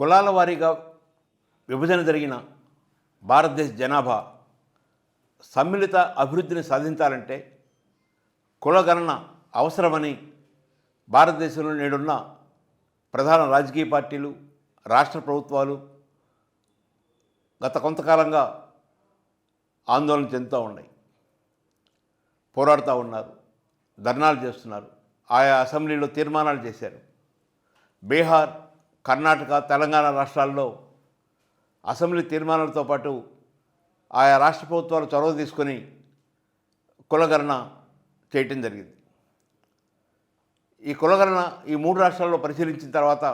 కులాల వారీగా విభజన జరిగిన భారతదేశ జనాభా సమ్మిళిత అభివృద్ధిని సాధించాలంటే కులగణన అవసరమని భారతదేశంలో నేడున్న ప్రధాన రాజకీయ పార్టీలు రాష్ట్ర ప్రభుత్వాలు గత కొంతకాలంగా ఆందోళన చెందుతూ ఉన్నాయి. పోరాడుతూ ఉన్నారు. ధర్నాలు చేస్తున్నారు. ఆయా అసెంబ్లీలో తీర్మానాలు చేశారు. బీహార్ కర్ణాటక తెలంగాణ రాష్ట్రాల్లో అసెంబ్లీ తీర్మానాలతో పాటు ఆయా రాష్ట్ర ప్రభుత్వాలు చొరవ తీసుకొని కులగణన చేయటం జరిగింది. ఈ కులగణన ఈ మూడు రాష్ట్రాల్లో పరిశీలించిన తర్వాత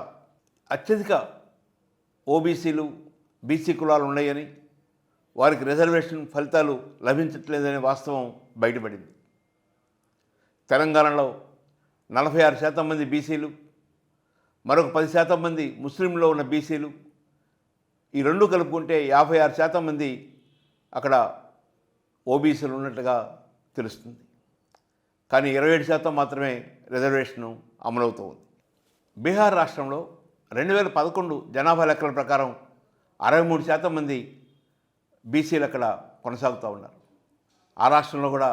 అత్యధిక ఓబీసీలు బీసీ కులాలు ఉన్నాయని వారికి రిజర్వేషన్ ఫలితాలు లభించట్లేదనే వాస్తవం బయటపడింది. తెలంగాణలో నలభై ఆరు శాతం మంది బీసీలు మరొక పది శాతం మంది ముస్లింలో ఉన్న బీసీలు. ఈ రెండు కలుపుకుంటే యాభై ఆరు శాతం మంది అక్కడ ఓబీసీలు ఉన్నట్టుగా తెలుస్తుంది. కానీ ఇరవై ఏడు శాతం మాత్రమే రిజర్వేషను అమలవుతూ ఉంది. బీహార్ రాష్ట్రంలో రెండు వేల పదకొండు జనాభా లెక్కల ప్రకారం అరవై మూడు శాతం మంది బీసీలు అక్కడ కొనసాగుతూ ఉన్నారు. ఆ రాష్ట్రంలో కూడా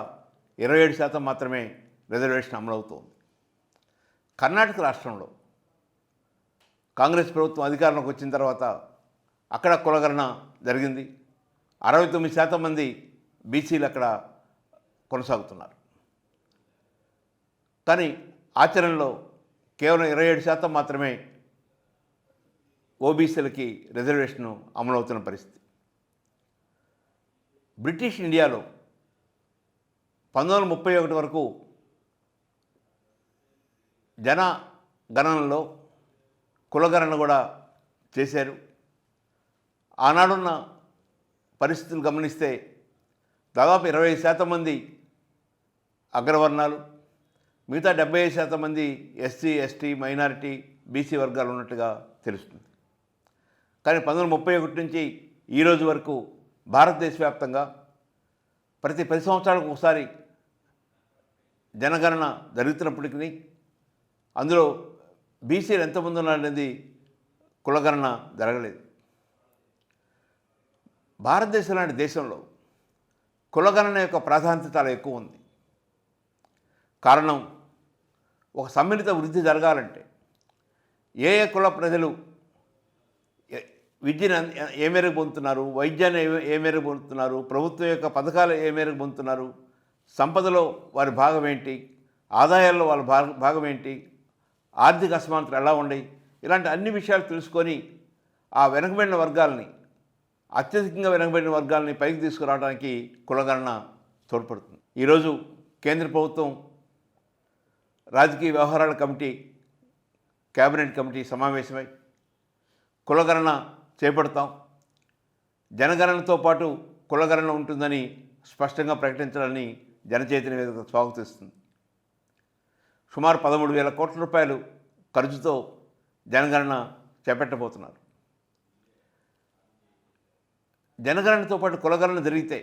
ఇరవై ఏడు శాతం మాత్రమే రిజర్వేషన్ అమలవుతుంది కర్ణాటక రాష్ట్రంలో కాంగ్రెస్ ప్రభుత్వం అధికారంలోకి వచ్చిన తర్వాత అక్కడ కులగణన జరిగింది. అరవై తొమ్మిది శాతం మంది బీసీలు అక్కడ కొనసాగుతున్నారు. కానీ ఆచరణలో కేవలం ఇరవై ఏడు శాతం మాత్రమే ఓబీసీలకి రిజర్వేషను అమలవుతున్న పరిస్థితి. బ్రిటిష్ ఇండియాలో పంతొమ్మిది వందల ముప్పై ఒకటి వరకు జన గణనలో కులగణన కూడా చేశారు. ఆనాడున్న పరిస్థితులు గమనిస్తే దాదాపు ఇరవై శాతం మంది అగ్రవర్ణాలు మిగతా డెబ్బై ఐదు శాతం మంది ఎస్సీ ఎస్టీ మైనారిటీ బీసీ వర్గాలు ఉన్నట్టుగా తెలుస్తుంది. కానీ పంతొమ్మిది ముప్పై ఒకటి నుంచి ఈరోజు వరకు భారతదేశ వ్యాప్తంగా ప్రతి పది సంవత్సరాలకు ఒకసారి జనగణన జరుగుతున్నప్పటికీ అందులో బీసీలు ఎంతమంది ఉన్నారనేది కులగణన జరగలేదు. భారతదేశం లాంటి దేశంలో కులగణన యొక్క ప్రాధాన్యత చాలా ఎక్కువ ఉంది. కారణం ఒక సమ్మిళిత వృద్ధి జరగాలంటే ఏ ఏ కుల ప్రజలు విద్యను ఏ మేరకు పొందుతున్నారు వైద్యాన్ని ఏ- ఏ మేరకు పొందుతున్నారు ప్రభుత్వం యొక్క పథకాలు ఏ మేరకు పొందుతున్నారు సంపదలో వారి భాగం ఏంటి ఆదాయాల్లో వాళ్ళ భాగం ఏంటి ఆర్థిక అసమానతలు ఎలా ఉన్నాయి ఇలాంటి అన్ని విషయాలు తెలుసుకొని ఆ వెనకబడిన వర్గాలని అత్యధికంగా వెనకబడిన వర్గాలని పైకి తీసుకురావడానికి కులగణన తోడ్పడుతుంది. ఈరోజు కేంద్ర ప్రభుత్వం రాజకీయ వ్యవహారాల కమిటీ కేబినెట్ కమిటీ సమావేశమై కులగణన చేపడతాం. జనగణనతో పాటు కులగణన ఉంటుందని స్పష్టంగా ప్రకటించాలని జనచైతన్య వేదిక స్వాగతిస్తుంది. సుమారు పదమూడు వేల కోట్ల రూపాయలు ఖర్చుతో జనగణన చేపట్టబోతున్నారు. జనగణనతో పాటు కులగణన జరిగితే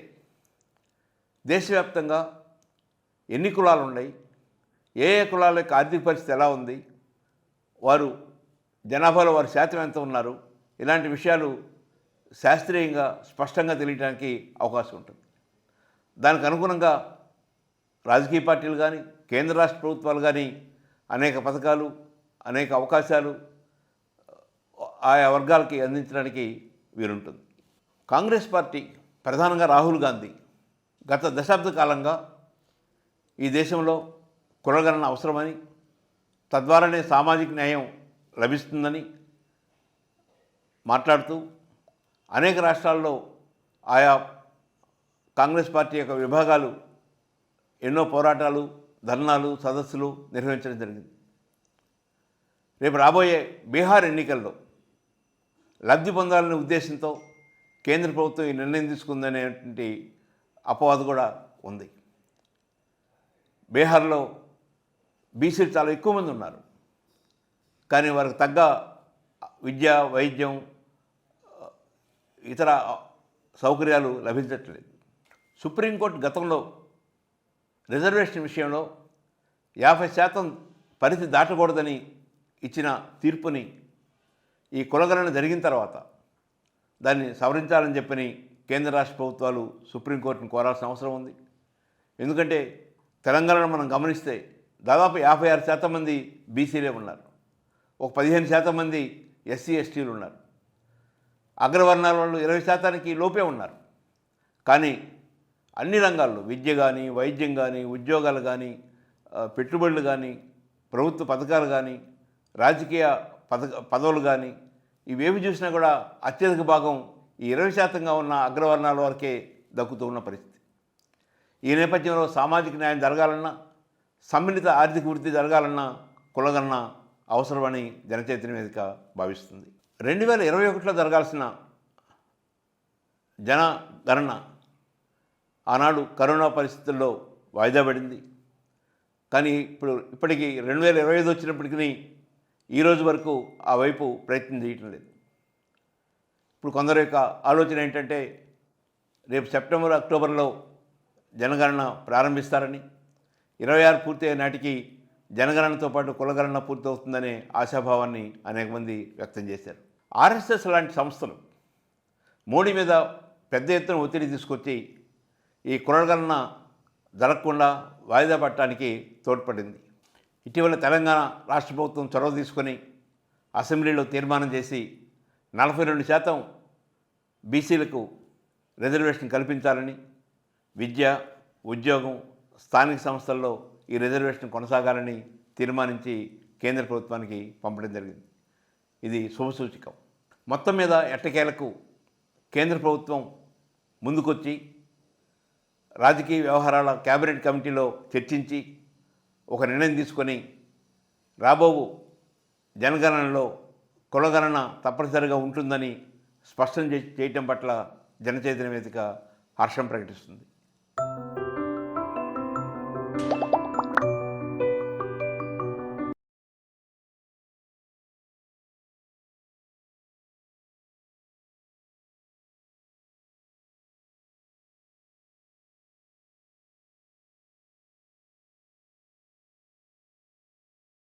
దేశవ్యాప్తంగా ఎన్ని కులాలు ఉన్నాయి ఏ ఏ కులాల యొక్క ఆర్థిక పరిస్థితి ఎలా ఉంది వారు జనాభాలో వారి శాతం ఎంత ఉన్నారు ఇలాంటి విషయాలు శాస్త్రీయంగా స్పష్టంగా తెలియడానికి అవకాశం ఉంటుంది. దానికి అనుగుణంగా రాజకీయ పార్టీలు కానీ కేంద్ర రాష్ట్ర ప్రభుత్వాలు కానీ అనేక పథకాలు అనేక అవకాశాలు ఆయా వర్గాలకి అందించడానికి వీలుంటుంది. కాంగ్రెస్ పార్టీ ప్రధానంగా రాహుల్ గాంధీ గత దశాబ్ద కాలంగా ఈ దేశంలో కులగణన అవసరమని తద్వారానే సామాజిక న్యాయం లభిస్తుందని మాట్లాడుతూ అనేక రాష్ట్రాల్లో ఆయా కాంగ్రెస్ పార్టీ యొక్క విభాగాలు ఎన్నో పోరాటాలు ధర్నాలు సదస్సులు నిర్వహించడం జరిగింది. రేపు రాబోయే బీహార్ ఎన్నికల్లో లబ్ధి పొందాలనే ఉద్దేశంతో కేంద్ర ప్రభుత్వం ఈ నిర్ణయం తీసుకుందనేటువంటి అపవాదు కూడా ఉంది. బీహార్లో బీసీలు చాలా ఎక్కువ మంది ఉన్నారు. కానీ వారికి తగ్గ విద్య వైద్యం ఇతర సౌకర్యాలు లభించట్లేదు. సుప్రీంకోర్టు గతంలో రిజర్వేషన్ విషయంలో యాభై శాతం పరిధి దాటకూడదని ఇచ్చిన తీర్పుని ఈ కులగణన జరిగిన తర్వాత దాన్ని సవరించాలని చెప్పని కేంద్ర రాష్ట్ర ప్రభుత్వాలు సుప్రీంకోర్టును కోరాల్సిన అవసరం ఉంది. ఎందుకంటే తెలంగాణను మనం గమనిస్తే దాదాపు యాభై ఆరు శాతం మంది బీసీలే ఉన్నారు. ఒక పదిహేను శాతం మంది ఎస్సీ ఎస్టీలు ఉన్నారు. అగ్రవర్ణాల వాళ్ళు ఇరవై శాతానికి లోపే ఉన్నారు. కానీ అన్ని రంగాల్లో విద్య కానీ వైద్యం కానీ ఉద్యోగాలు కానీ పెట్టుబడులు కానీ ప్రభుత్వ పథకాలు కానీ రాజకీయ పథక పదవులు కానీ ఇవేవి చూసినా కూడా అత్యధిక భాగం ఈ ఇరవై శాతంగా ఉన్న అగ్రవర్ణాల వరకే దక్కుతూ ఉన్న పరిస్థితి. ఈ నేపథ్యంలో సామాజిక న్యాయం జరగాలన్నా సమ్మిళిత ఆర్థిక వృద్ధి జరగాలన్నా కులగన్న అవసరమని జనచైతన్య వేదిక భావిస్తుంది. రెండు వేల ఇరవై ఒకటిలో జరగాల్సిన జనగణన ఆనాడు కరోనా పరిస్థితుల్లో వాయిదా పడింది. కానీ ఇప్పుడు ఇప్పటికీ రెండు వేల ఇరవై ఐదు వచ్చినప్పటికీ ఈరోజు వరకు ఆ వైపు ప్రయత్నం చేయటం లేదు. ఇప్పుడు కొందరు యొక్క ఆలోచన ఏంటంటే రేపు సెప్టెంబర్ అక్టోబర్లో జనగణన ప్రారంభిస్తారని ఇరవై ఆరు పూర్తయ్యే నాటికి జనగణనతో పాటు కులగణన పూర్తవుతుందనే ఆశాభావాన్ని అనేక మంది వ్యక్తం చేశారు. ఆర్ఎస్ఎస్ లాంటి సంస్థలు మోడీ మీద పెద్ద ఎత్తున ఒత్తిడి తీసుకొచ్చి ఈ కులగణన జరగకుండా వాయిదా పట్టడానికి తోడ్పడింది. ఇటీవల తెలంగాణ రాష్ట్ర ప్రభుత్వం చొరవ తీసుకొని అసెంబ్లీలో తీర్మానం చేసి నలభై రెండు శాతం బీసీలకు రిజర్వేషన్ కల్పించాలని విద్య ఉద్యోగం స్థానిక సంస్థల్లో ఈ రిజర్వేషన్ కొనసాగాలని తీర్మానించి కేంద్ర ప్రభుత్వానికి పంపడం జరిగింది. ఇది శుభసూచకం మొత్తం మీద ఎట్టకేలకు కేంద్ర ప్రభుత్వం ముందుకొచ్చి రాజకీయ వ్యవహారాల కేబినెట్ కమిటీలో చర్చించి ఒక నిర్ణయం తీసుకొని రాబోవు జనగణనలో కులగణన తప్పనిసరిగా ఉంటుందని స్పష్టం చేయటం పట్ల జనచైతన్య వేదిక హర్షం ప్రకటిస్తుంది.